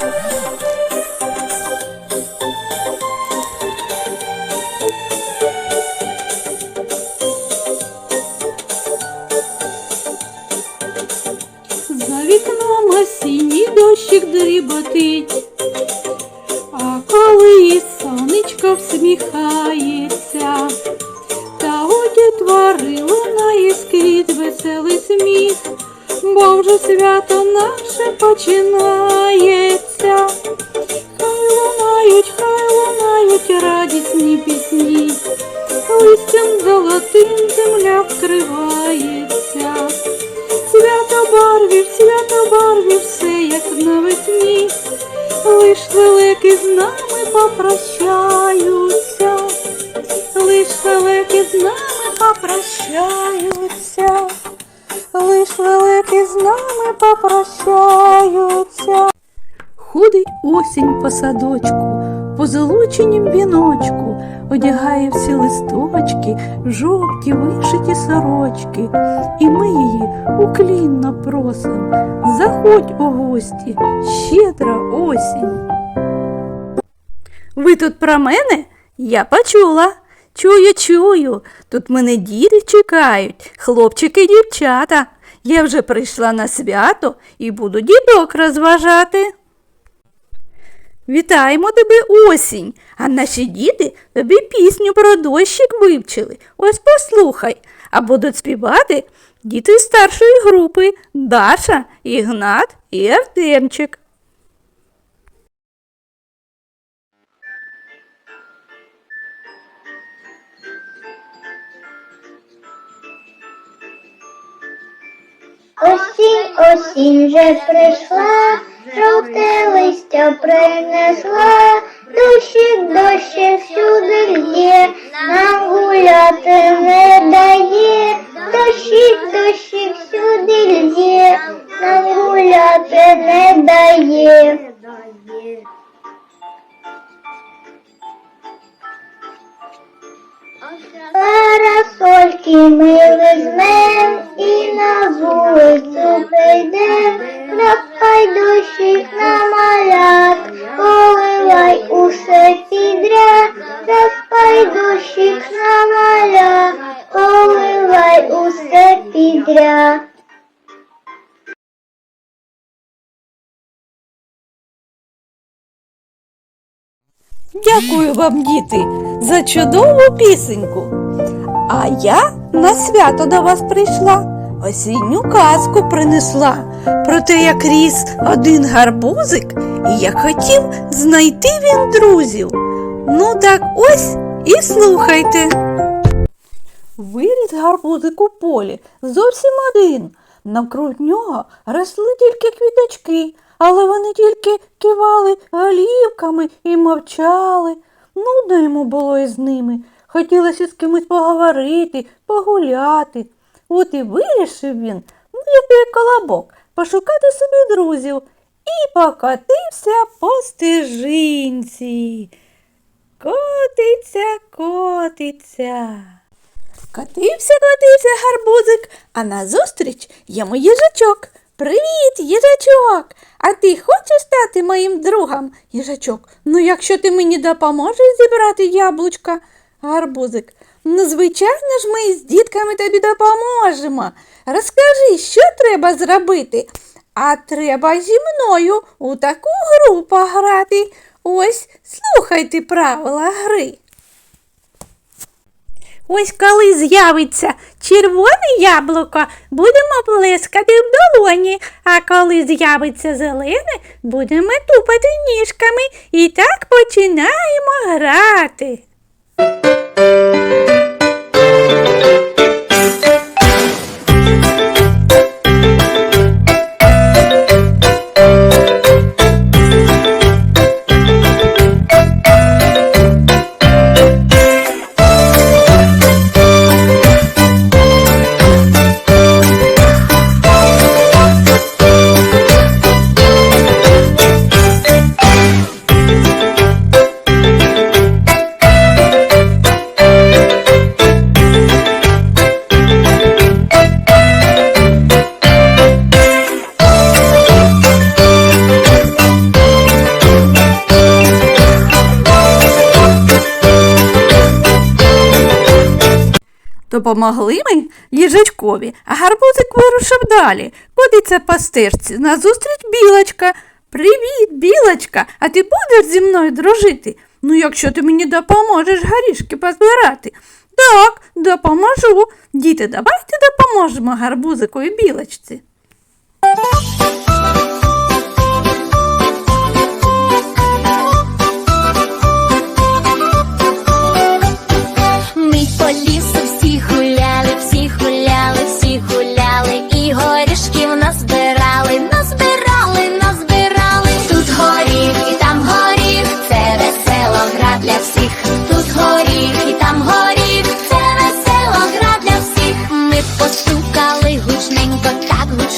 За вікном осінній дощик дріботить, а коли і сонечко всміхається, та у дітвори лунає скрізь веселий сміх, бо вже свято наше починається. Хай лунають, хай лунають радісні пісні, листям золотим земля вкривається. Свято барвів, свято барвів, все як навесні, лиш лелеки з нами попрощаються, лиш лелеки з нами попрощаються, лиш лелеки з нами попрощаються. Ходить осінь по садочку, по золоченім віночку, одягає всі листочки, жовті вишиті сорочки, і ми її уклінно просим. Заходь у гості, щедра осінь. Ви тут про мене? Я почула. Чую, чую. Тут мене діти чекають, хлопчики і дівчата. Я вже прийшла на свято і буду дідок розважати. Вітаємо тебе, осінь, а наші діти тобі пісню про дощик вивчили. Ось послухай, а будуть співати діти старшої групи Даша, Ігнат і Артемчик. Осінь, осінь вже прийшла, жовте листя принесла, дощик, дощик всюди лє, нам гуляти не дає, дощик, дощик всюди лє, нам гуляти не дає. Парасольки ми візьмем і на вулицю прийдем, Нехай дощик намалят, поливай усе підряд, Нехай дощик намалят, поливай усе підряд. Дякую вам, діти, за чудову пісеньку. А я на свято до вас прийшла, осінню казку принесла про те, як ріс один гарбузик, і як хотів знайти він друзів. Ну так ось і слухайте. Виріс гарбузик у полі зовсім один. Навкруг нього росли тільки квіточки, але вони тільки кивали голівками і мовчали. Нудно йому було із ними. Хотілося з кимось поговорити, погуляти. От і вирішив він, ну який колобок, пошукати собі друзів і покотився по стежинці. Котиться, котиться. Котився, котився гарбузик, а назустріч йому їжачок. Привіт, їжачок! А ти хочеш стати моїм другом, їжачок? Ну, якщо ти мені допоможеш зібрати яблучка, гарбузик. Ну, звичайно ж, ми з дітками тобі допоможемо. Розкажи, що треба зробити? А треба зі мною у таку гру пограти. Ось слухайте правила гри. Ось коли з'явиться червоне яблуко, будемо плескати в долоні, а коли з'явиться зелене, будемо тупати ніжками і так починаємо грати. Thank you. Допомогли ми їжачкові, а гарбузик вирушив далі. Водиться по стежці, назустріч білочка. Привіт, білочка, а ти будеш зі мною дружити? Ну, якщо ти мені допоможеш горішки позбирати. Так, допоможу. Діти, давайте допоможемо гарбузику і білочці.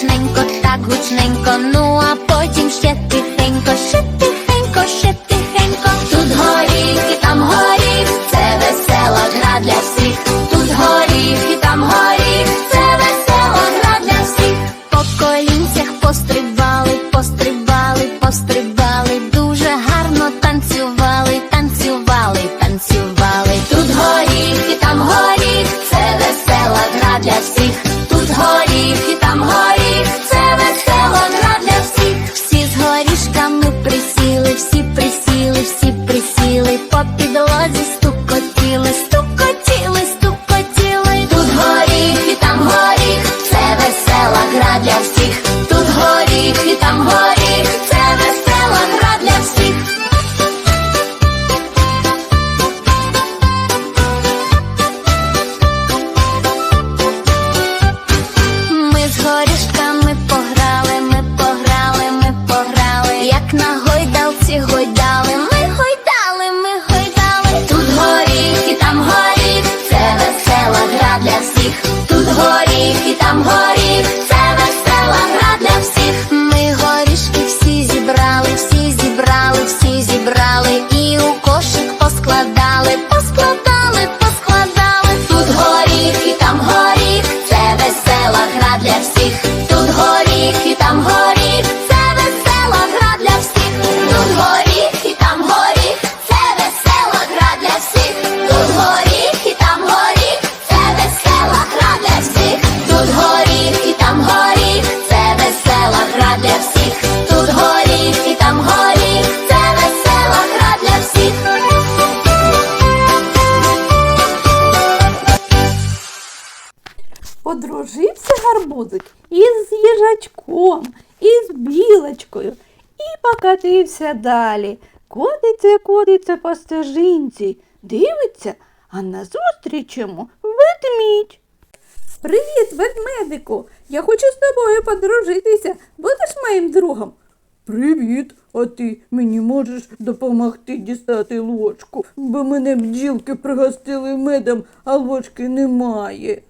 гучненько, так гучненько, ну а покотився далі. Кодиться, кодиться по стежинці, дивиться, а назустріч йому ведмідь. Привіт, ведмедику. Я хочу з тобою подружитися. Будеш моїм другом? Привіт, а ти мені можеш допомогти дістати ложку, бо мене бджілки пригостили медом, а ложки немає.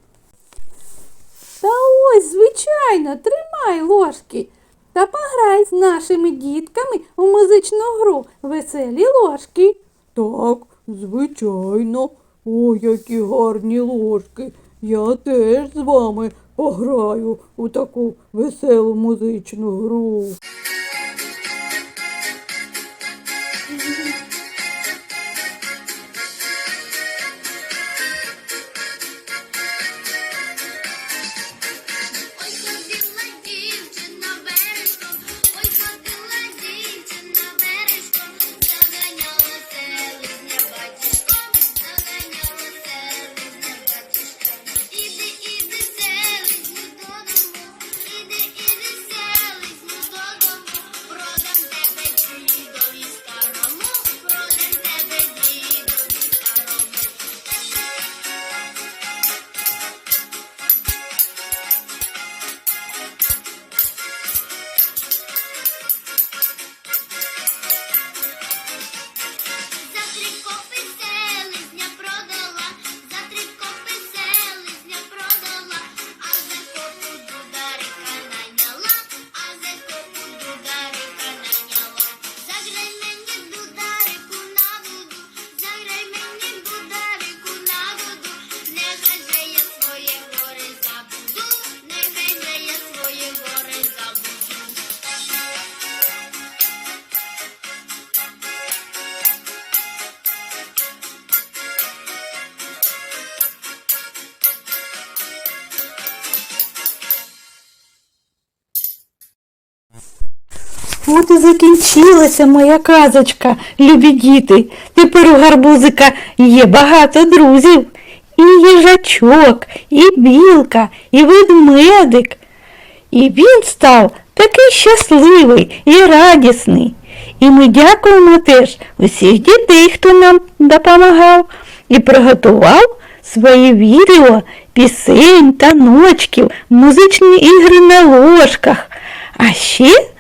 Та ось, звичайно, тримай ложки та пограй з нашими дітками у музичну гру веселі ложки. Так, звичайно, о, які гарні ложки. Я теж з вами пограю у таку веселу музичну гру. От і закінчилася моя казочка, любі діти. Тепер у гарбузика є багато друзів. І їжачок, і білка, і ведмедик. І він став такий щасливий і радісний. І ми дякуємо теж усіх дітей, хто нам допомагав і приготував свої відео, пісень, таночків, музичні ігри на ложках. А ще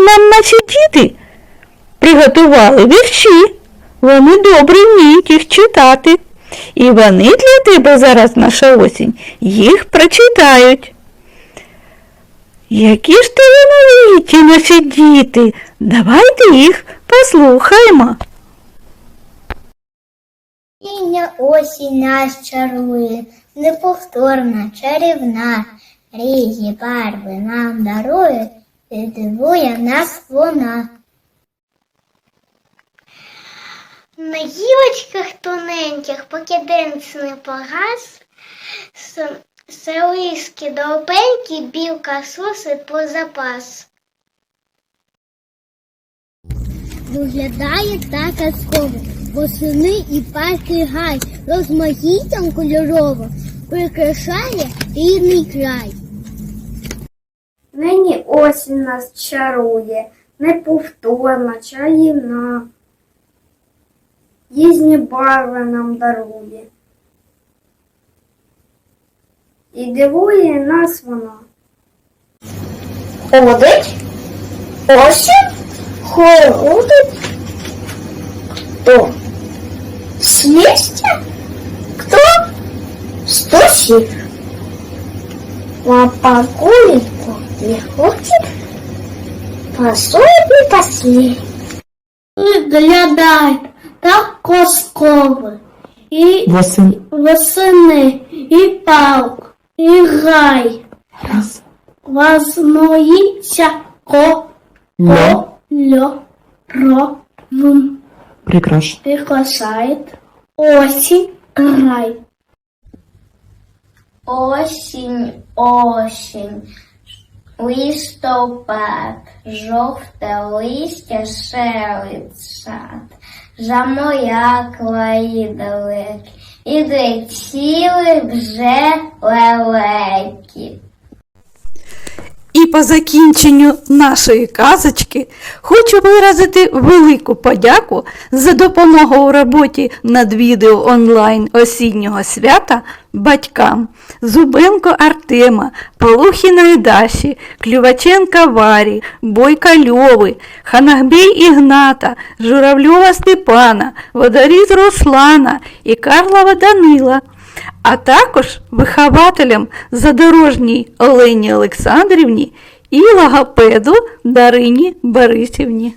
нам наші діти приготували вірші. Вони добре вміють їх читати. І вони для тебе зараз наша осінь їх прочитають. Які ж талановиті наші діти, давайте їх послухаємо. Іння осінь нас чарує, неповторна, чарівна, різні барви нам дарує, і дивує нас вона. На гілочках тоненьких, поки день не погас, селиски довбенькі, білка сусить по запас. Виглядає так казково, восени і парки гай, розмаїттям кольорово прикрашає рідний край. Нині осінь нас чарує, неповторна, чарівна. Різні барви нам дарує. І дивує нас вона. Ходить, осінь, ходить. Хто? С місця? Хто? Стосів. Лапагулику не хочет, пособі пасли. Виглядає так казково. І восени, і палк, і гай. Возмоїться ко Лё. льо ро вм. Прекрасно. Приглашает осень рай. Осінь, осінь, листопад, жовте листя шелить сад, жамоякла і далекі, і летіли вже лелеки. І по закінченню нашої казочки хочу виразити велику подяку за допомогу у роботі над відео онлайн осіннього свята батькам Зубенко Артема, Полухіної Даші, Клюваченка Варі, Бойка Льови, Ханагбій Ігната, Журавльова Степана, Водоріз Руслана і Карлова Данила а також вихователям задорожній Олені Олександрівні і логопеду Дарині Борисівні.